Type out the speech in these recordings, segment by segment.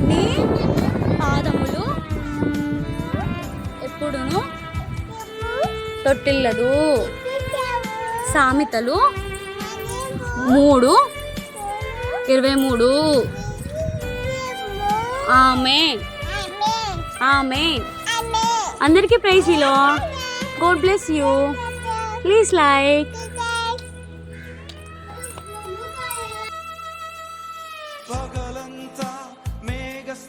నీ పాదములు ఎప్పుడును? తొట్టిల్లదు. సామెతలు మూడు ఇరవై మూడు. ఆమె. ఆమె. అందరికీ ప్రైజీలో God bless you. Please like. పగలంతా మేఘ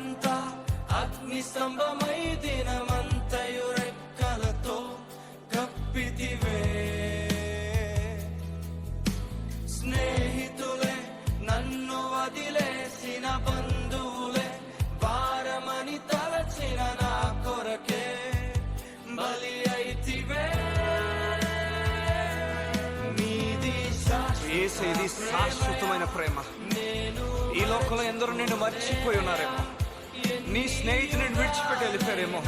రాత్రంతా అగ్ని స్తంభమై దినమంతయు రెక్కలతో కప్పితివే. స్నేహితులే నన్ను వదిలేసిన బంధువులే భారమని తలచిన నా కొరకే బలి అయితివే. ఏసేది శాశ్వతమైన ప్రేమ. ఈ లోకంలో ఎందరో నిన్ను మర్చిపోయి ఉన్నారేమో. నీ స్నేహితుని విడిచిపెట్టి వెళ్ళిపోయారేమో.